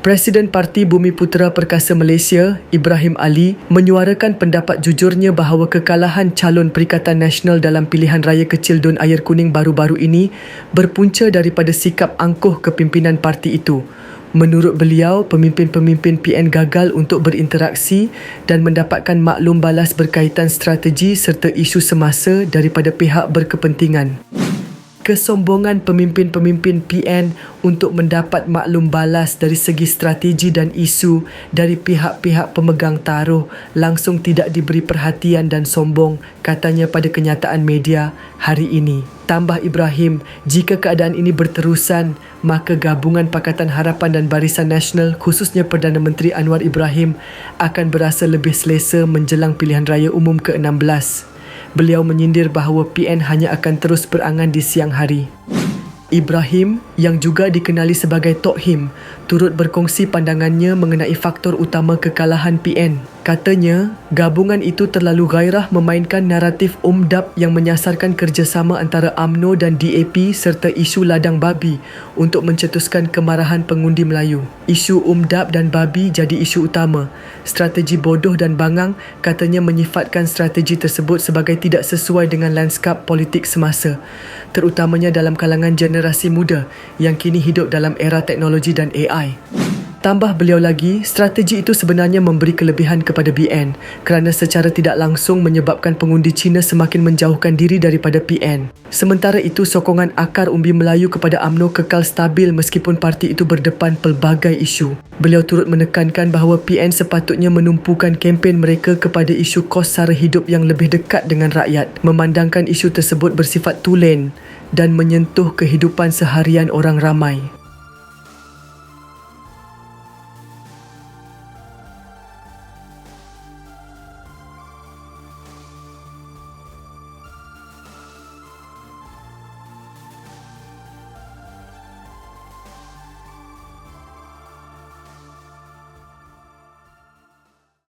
Presiden Parti Bumi Putera Perkasa Malaysia, Ibrahim Ali, menyuarakan pendapat jujurnya bahawa kekalahan calon Perikatan Nasional dalam pilihan raya kecil Dun Air Kuning baru-baru ini berpunca daripada sikap angkuh kepimpinan parti itu. Menurut beliau, pemimpin-pemimpin PN gagal untuk berinteraksi dan mendapatkan maklum balas berkaitan strategi serta isu semasa daripada pihak berkepentingan kesombongan pemimpin-pemimpin PN untuk mendapat maklum balas dari segi strategi dan isu dari pihak-pihak pemegang taruh langsung tidak diberi perhatian dan sombong katanya pada kenyataan media hari ini. Tambah Ibrahim, jika keadaan ini berterusan, maka gabungan Pakatan Harapan dan Barisan Nasional khususnya Perdana Menteri Anwar Ibrahim akan berasa lebih selesa menjelang pilihan raya umum ke-16 beliau menyindir bahawa PN hanya akan terus berangan di siang hari. Ibrahim yang juga dikenali sebagai Tok Him turut berkongsi pandangannya mengenai faktor utama kekalahan PN. Katanya, gabungan itu terlalu gairah memainkan naratif umdap yang menyasarkan kerjasama antara AMNO dan DAP serta isu ladang babi untuk mencetuskan kemarahan pengundi Melayu. Isu umdap dan babi jadi isu utama. Strategi bodoh dan bangang katanya menyifatkan strategi tersebut sebagai tidak sesuai dengan lanskap politik semasa, terutamanya dalam kalangan generasi muda yang kini hidup dalam era teknologi dan AI. Tambah beliau lagi, strategi itu sebenarnya memberi kelebihan kepada BN kerana secara tidak langsung menyebabkan pengundi Cina semakin menjauhkan diri daripada PN. Sementara itu, sokongan akar umbi Melayu kepada AMNO kekal stabil meskipun parti itu berdepan pelbagai isu. Beliau turut menekankan bahawa PN sepatutnya menumpukan kempen mereka kepada isu kos sara hidup yang lebih dekat dengan rakyat, memandangkan isu tersebut bersifat tulen dan menyentuh kehidupan seharian orang ramai.